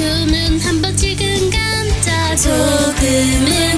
소금은 한 번 찍은 감자 소금은